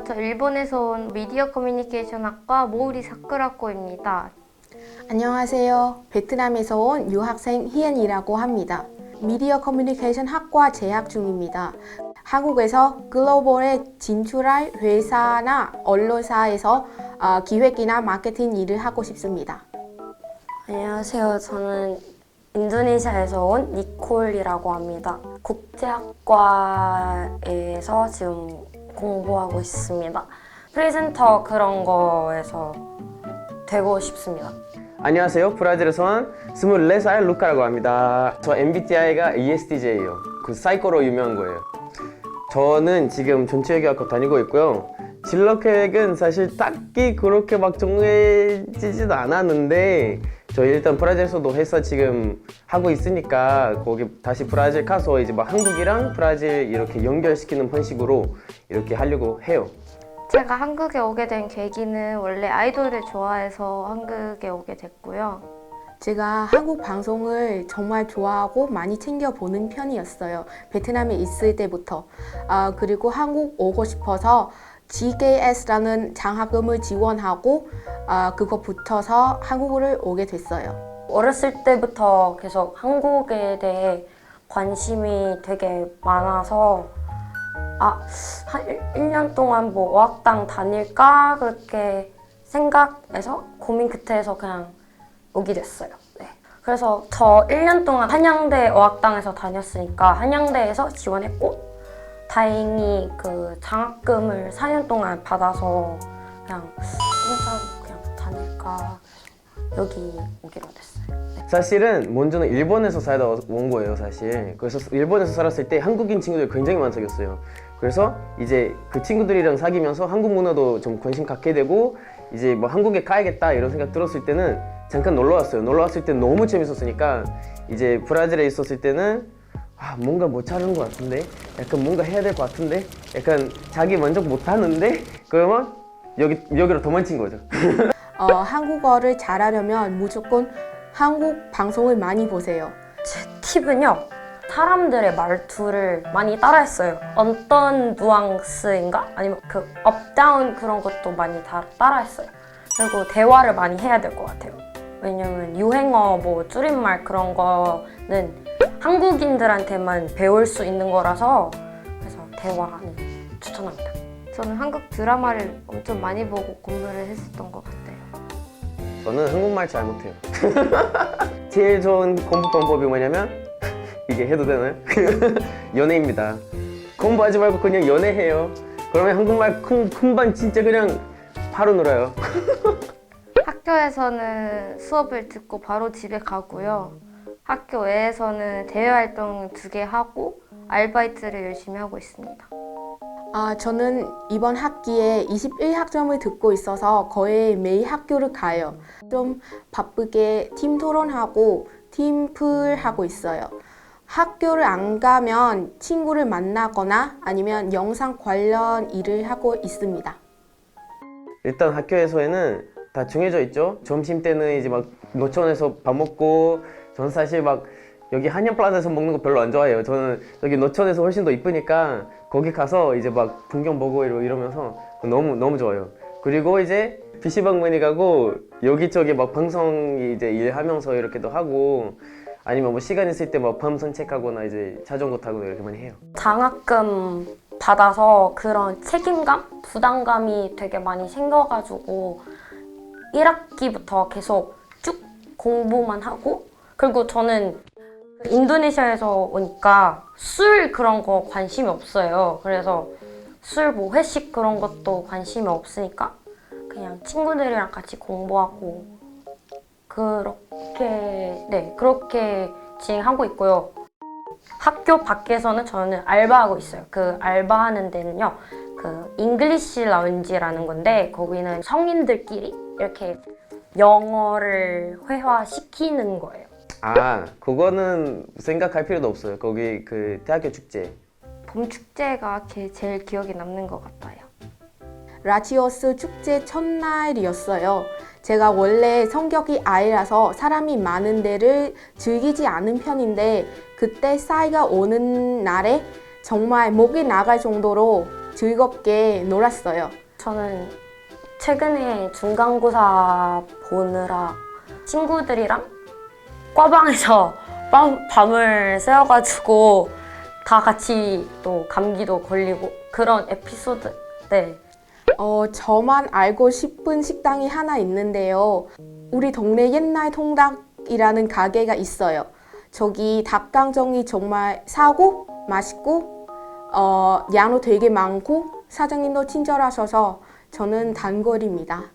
안녕하세요. 저 일본에서 온 미디어 커뮤니케이션 학과 모우리 사쿠라코입니다. 안녕하세요. 베트남에서 온 유학생 희은이라고 합니다. 미디어 커뮤니케이션 학과 재학 중입니다. 한국에서 글로벌에 진출할 회사나 언론사에서 어, 기획이나 마케팅 일을 하고 싶습니다. 안녕하세요. 저는 인도네시아에서 온 니콜이라고 합니다. 국제학과에서 지금 공부하고 있습니다. 프레젠터 그런 거에서 되고 싶습니다. 안녕하세요. 브라질에서 온 24살 루카라고 합니다. 저 MBTI가 ESTJ예요. 그 사이코로 유명한 거예요. 저는 지금 전체외교학과 다니고 있고요. 진로 계획은 사실 딱히 그렇게 막 정해지지도 않았는데 저 일단 브라질에서도 회사 지금 하고 있으니까 거기 다시 브라질 가서 이제 막 한국이랑 브라질 이렇게 연결시키는 방식으로 이렇게 하려고 해요. 제가 한국에 오게 된 계기는 원래 아이돌을 좋아해서 한국에 오게 됐고요. 제가 한국 방송을 정말 좋아하고 많이 챙겨 보는 편이었어요. 베트남에 있을 때부터. 아, 그리고 한국 오고 싶어서 GKS라는 장학금을 지원하고 아, 그거 붙어서 한국을 오게 됐어요. 어렸을 때부터 계속 한국에 대해 관심이 되게 많아서 아, 한 1 년 동안 뭐 어학당 다닐까 그렇게 생각해서 고민 끝에서 그냥 오게 됐어요. 네. 그래서 저 1년 동안 한양대 어학당에서 다녔으니까 한양대에서 지원했고 다행히 그 장학금을 4년 동안 받아서 그냥 혼자 그냥 다닐까 여기 오기로 됐어요. 네. 사실은 먼저는 일본에서 살다 온 거예요, 사실. 그래서 일본에서 살았을 때 한국인 친구들 굉장히 많이 사귀었어요. 그래서 이제 그 친구들이랑 사귀면서 한국 문화도 좀 관심 갖게 되고 이제 뭐 한국에 가야겠다 이런 생각 들었을 때는 잠깐 놀러 왔어요. 놀러 왔을 때 너무 재밌었으니까 이제 브라질에 있었을 때는 아 뭔가 못 찾은 것 같은데 약간 뭔가 해야 될 것 같은데 약간 자기 만족 못 하는데 그러면 여기 여기로 도망친 거죠. 어, 한국어를 잘하려면 무조건 한국 방송을 많이 보세요. 제 팁은요. 사람들의 말투를 많이 따라했어요. 어떤 누앙스인가? 아니면 그 업다운 그런 것도 많이 다 따라했어요. 그리고 대화를 많이 해야 될 것 같아요. 왜냐면 유행어, 뭐 줄임말 그런 거는 한국인들한테만 배울 수 있는 거라서 그래서 대화는 추천합니다. 저는 한국 드라마를 엄청 많이 보고 공부를 했었던 것 같아요. 저는 한국말 잘 못해요. 제일 좋은 공부 방법이 뭐냐면 이게 해도 되나요? 연애입니다. 공부하지 말고 그냥 연애해요. 그러면 한국말 큰, 금방 진짜 그냥 바로 놀아요. 학교에서는 수업을 듣고 바로 집에 가고요. 학교 외에서는 대외 활동 두 개 하고 아르바이트를 열심히 하고 있습니다. 아, 저는 이번 학기에 21학점을 듣고 있어서 거의 매일 학교를 가요. 좀 바쁘게 팀 토론하고 팀플 하고 있어요. 학교를 안 가면 친구를 만나거나 아니면 영상 관련 일을 하고 있습니다. 일단 학교에서는 다 정해져 있죠. 점심 때는 이제 막 노천에서 밥 먹고 저는 사실 막 여기 한양플라자에서 먹는 거 별로 안 좋아해요. 저는 여기 노천에서 훨씬 더 이쁘니까 거기 가서 이제 막 풍경 보고 이러- 이러면서 너무 너무 좋아요. 그리고 이제 PC방 많이 가고 여기저기 막 방송 이제 일하면서 이렇게도 하고 아니면 뭐 시간 있을 때 막 밤 산책하거나 이제 자전거 타고 이렇게 많이 해요. 장학금 받아서 그런 책임감, 부담감이 되게 많이 생겨가지고 1학기부터 계속 쭉 공부만 하고 그리고 저는 인도네시아에서 오니까 술 그런 거 관심이 없어요. 그래서 술 뭐 회식 그런 것도 관심이 없으니까 그냥 친구들이랑 같이 공부하고 그렇게 네 그렇게 진행하고 있고요. 학교 밖에서는 저는 알바하고 있어요. 그 알바하는 데는요, 그 잉글리시 라운지라는 건데 거기는 성인들끼리 이렇게 영어를 회화시키는 거예요. 아 그거는 생각할 필요도 없어요. 거기 그 대학교 축제 봄 축제가 게- 제일 기억에 남는 것 같아요. 라치오스 축제 첫날이었어요. 제가 원래 성격이 아이라서 사람이 많은 데를 즐기지 않은 편인데 그때 싸이가 오는 날에 정말 목이 나갈 정도로 즐겁게 놀았어요. 저는 최근에 중간고사 보느라 친구들이랑 과방에서 밤, 밤을 새워가지고 다 같이 또 감기도 걸리고 그런 에피소드 네 어, 저만 알고 싶은 식당이 하나 있는데요. 우리 동네 옛날 통닭이라는 가게가 있어요. 저기 닭강정이 정말 싸고 맛있고 어, 양도 되게 많고 사장님도 친절하셔서 저는 단골입니다.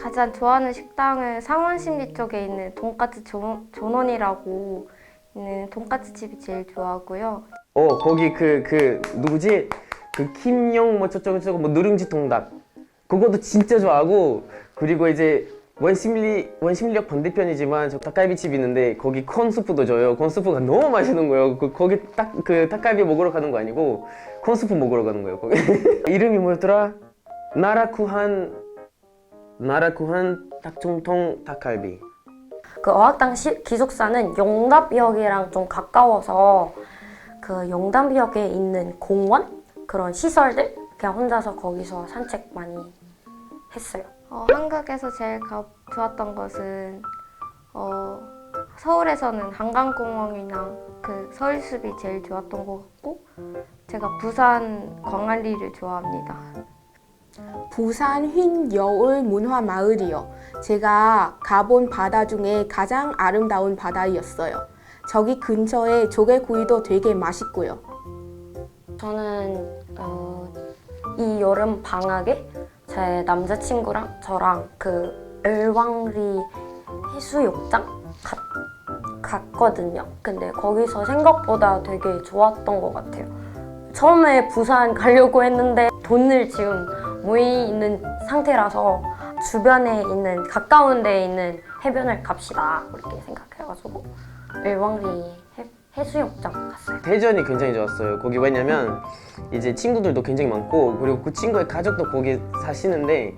가장 좋아하는 식당은 상원심리 쪽에 있는 돈까스 조- 존원이라고 있는 돈까스 집이 제일 좋아하고요. 어 거기 그 그 누구지? 그 김영 뭐 저쩌고 저쩌고 뭐 누룽지 통닭. 그것도 진짜 좋아하고 그리고 이제 원심리 원심리역 반대편이지만 저 닭갈비 집 있는데 거기 콘수프도 줘요. 콘수프가 너무 맛있는 거예요. 그 거기 딱 그 닭갈비 먹으러 가는 거 아니고 콘수프 먹으러 가는 거예요 거기. 이름이 뭐였더라? 나라쿠한 나라쿠한 닭중통 닭갈비 그 어학당 시- 기숙사는 용답역이랑 좀 가까워서 그 용답역에 있는 공원 그런 시설들 그냥 혼자서 거기서 산책 많이 했어요. 어, 한국에서 제일 가, 좋았던 것은 어, 서울에서는 한강공원이나 그 서울숲이 제일 좋았던 것 같고 제가 부산 광안리를 좋아합니다. 부산 흰 여울 문화 마을이요. 제가 가본 바다 중에 가장 아름다운 바다였어요. 저기 근처에 조개구이도 되게 맛있고요. 저는 어, 이 여름 방학에 제 남자친구랑 저랑 그 을왕리 해수욕장 갔, 갔거든요. 근데 거기서 생각보다 되게 좋았던 것 같아요. 처음에 부산 가려고 했는데 돈을 지금 모이 있는 상태라서 주변에 있는 가까운 데에 있는 해변을 갑시다 그렇게 생각해가지고 을왕리 해, 해수욕장 갔어요. 대전이 굉장히 좋았어요. 거기 왜냐면 이제 친구들도 굉장히 많고 그리고 그 친구의 가족도 거기 사시는데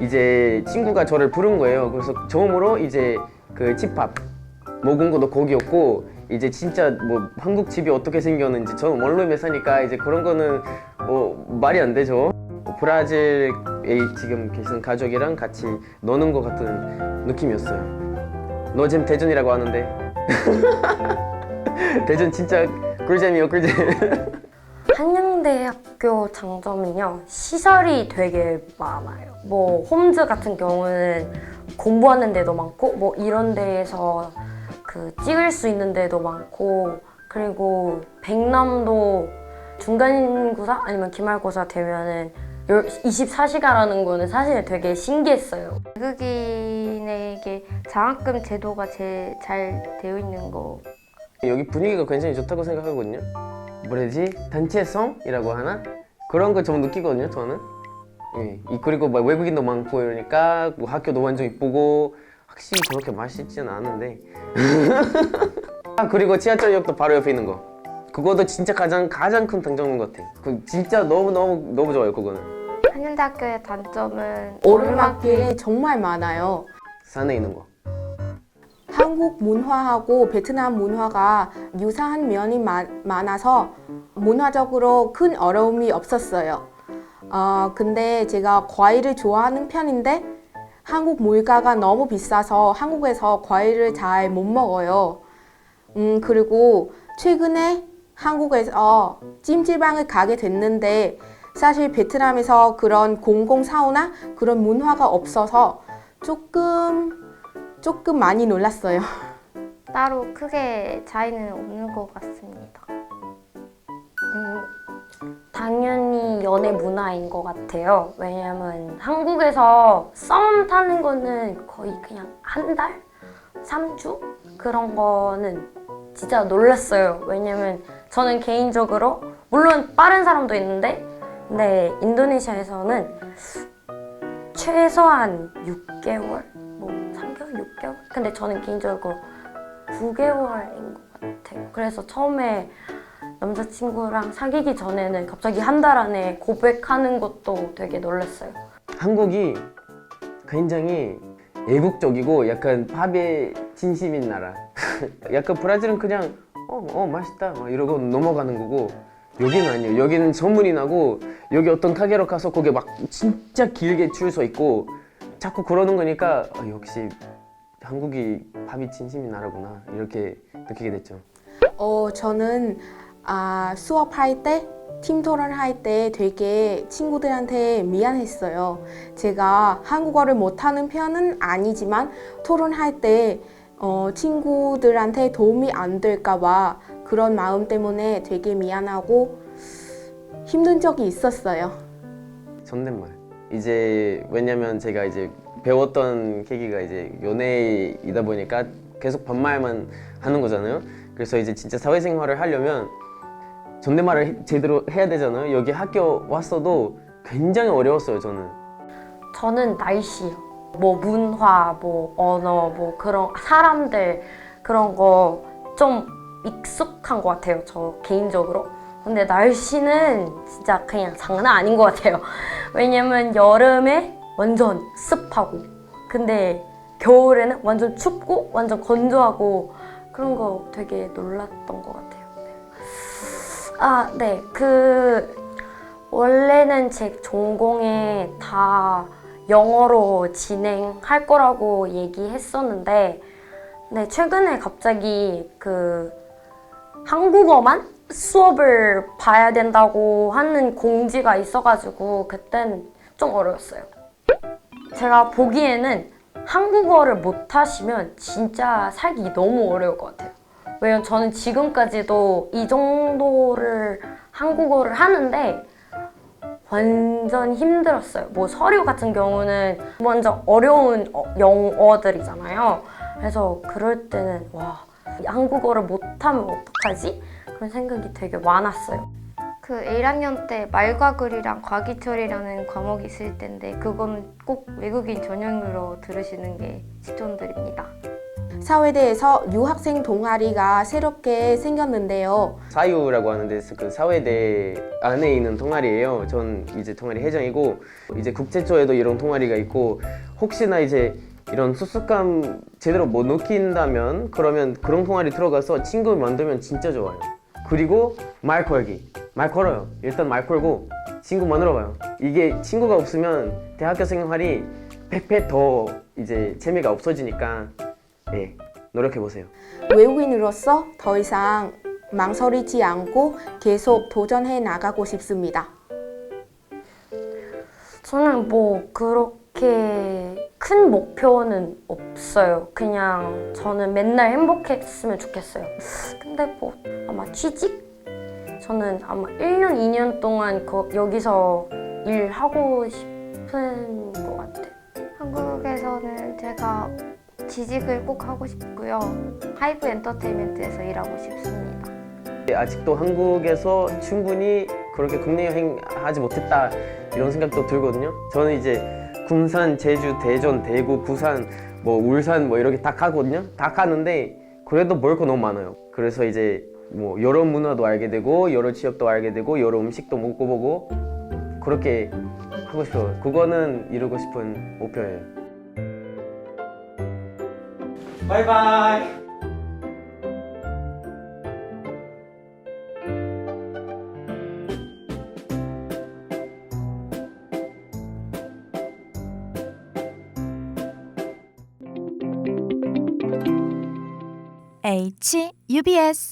이제 친구가 저를 부른 거예요. 그래서 처음으로 이제 그 집밥 먹은 것도 거기였고 이제 진짜 뭐 한국 집이 어떻게 생겼는지 저는 원룸에 사니까 이제 그런 거는 뭐 말이 안 되죠. 브라질에 지금 계신 가족이랑 같이 노는 것 같은 느낌이었어요. 너 지금 대전이라고 하는데 대전 진짜 꿀잼이요 꿀잼. 한양대학교 장점은요 시설이 되게 많아요. 뭐 홈즈 같은 경우는 공부하는 데도 많고 뭐 이런 데에서 그 찍을 수 있는 데도 많고 그리고 백남도 중간고사 아니면 기말고사 되면은 24시간 하는 거는 사실 되게 신기했어요. 외국인에게 장학금 제도가 제일 잘 되어 있는 거 여기 분위기가 굉장히 좋다고 생각하거든요. 뭐라지 단체성이라고 하나 그런 거 좀 느끼거든요. 저는. 예. 이- 그리고 막 외국인도 많고 이러니까 뭐 학교도 완전 이쁘고 확실히 저렇게 맛있지는 않은데. 아 그리고 지하철역도 바로 옆에 있는 거. 그것도 진짜 가장 가장 큰 장점인 것 같아. 그 진짜 너무 너무 너무 좋아요 그거는. 한양대학교의 단점은 오르막길이 정말 많아요. 산에 있는 거. 한국 문화하고 베트남 문화가 유사한 면이 마- 많아서 문화적으로 큰 어려움이 없었어요. 어, 근데 제가 과일을 좋아하는 편인데 한국 물가가 너무 비싸서 한국에서 과일을 잘 못 먹어요. 음, 그리고 최근에 한국에서 찜질방을 가게 됐는데 사실 베트남에서 그런 공공 사우나 그런 문화가 없어서 조금 조금 많이 놀랐어요. 따로 크게 차이는 없는 것 같습니다. 음, 당연히 연애 문화인 것 같아요. 왜냐면 한국에서 썸 타는 거는 거의 그냥 한 달? 3주? 그런 거는 진짜 놀랐어요. 왜냐면 저는 개인적으로 물론 빠른 사람도 있는데 근데 인도네시아에서는 최소한 6개월, 뭐 3개월, 6개월? 근데 저는 개인적으로 9개월인 것 같아요. 그래서 처음에 남자친구랑 사귀기 전에는 갑자기 한 달 안에 고백하는 것도 되게 놀랐어요. 한국이 굉장히 애국적이고 약간 밥에 진심인 나라. 약간 브라질은 그냥 어, 어 맛있다 막 이러고 넘어가는 거고 여기는 아니에요. 여기는 소문이 나고 여기 어떤 가게로 가서 거기 막 진짜 길게 줄 서 있고 자꾸 그러는 거니까 아, 역시 한국이 밥이 진심이 나라구나 이렇게 느끼게 됐죠. 어, 저는 아, 수업할 때, 팀 토론 할 때 되게 친구들한테 미안했어요. 제가 한국어를 못하는 편은 아니지만 토론할 때 어, 친구들한테 도움이 안 될까봐 그런 마음 때문에 되게 미안하고 힘든 적이 있었어요. 존댓말. 이제 왜냐면 제가 이제 배웠던 계기가 이제 연예이다 보니까 계속 반말만 하는 거잖아요. 그래서 이제 진짜 사회생활을 하려면 존댓말을 제대로 해야 되잖아요. 여기 학교 왔어도 굉장히 어려웠어요, 저는. 저는 날씨요. 뭐 문화, 뭐 언어, 뭐 그런 사람들 그런 거 좀 익숙한 것 같아요. 저 개인적으로. 근데 날씨는 진짜 그냥 장난 아닌 것 같아요. 왜냐면 여름에 완전 습하고, 근데 겨울에는 완전 춥고 완전 건조하고 그런 거 되게 놀랐던 것 같아요. 아, 네. 그 원래는 제 전공에 다 영어로 진행할 거라고 얘기했었는데, 네, 최근에 갑자기 그 한국어만 수업을 봐야 된다고 하는 공지가 있어가지고, 그땐 좀 어려웠어요. 제가 보기에는 한국어를 못하시면 진짜 살기 너무 어려울 것 같아요. 왜냐면 저는 지금까지도 이 정도를 한국어를 하는데 완전 힘들었어요. 뭐 서류 같은 경우는 완전 어려운 어- 영어들이잖아요. 그래서 그럴 때는 와 한국어를 못하면 어떡하지? 그런 생각이 되게 많았어요. 그 1학년 때 말과 글이랑 과기철이라는 과목이 있을 텐데 그거는 꼭 외국인 전형으로 들으시는 게 추천드립니다. 사회대에서 유학생 동아리가 새롭게 생겼는데요. 사유라고 하는데 그 사회대 안에 있는 동아리예요. 전 이제 동아리 회장이고 이제 국제초에도 이런 동아리가 있고 혹시나 이제 이런 수습감 제대로 못 느낀다면 그러면 그런 동아리 들어가서 친구 만들면 진짜 좋아요. 그리고 말 걸기. 말 걸어요. 일단 말 걸고 친구 만들어 봐요. 이게 친구가 없으면 대학교 생활이 100배 더 이제 재미가 없어지니까 예, 노력해 보세요. 외국인으로서 더 이상 망설이지 않고 계속 도전해 나가고 싶습니다. 저는 뭐 그렇게 큰 목표는 없어요. 그냥 저는 맨날 행복했으면 좋겠어요. 근데 뭐 아마 취직? 저는 아마 1년, 2년 동안 거, 여기서 일하고 싶은 것 같아요. 한국에서는 제가 지직을 꼭 하고 싶고요. 하이브 엔터테인먼트에서 일하고 싶습니다. 아직도 한국에서 충분히 그렇게 국내 여행하지 못했다 이런 생각도 들거든요. 저는 이제 군산, 제주, 대전, 대구, 부산, 뭐 울산 뭐 이렇게 다 가거든요. 다 가는데 그래도 먹을 거 너무 많아요. 그래서 이제 뭐 여러 문화도 알게 되고 여러 지역도 알게 되고 여러 음식도 먹어보고 그렇게 하고 싶어요. 그거는 이루고 싶은 목표예요. 바이바이. WBS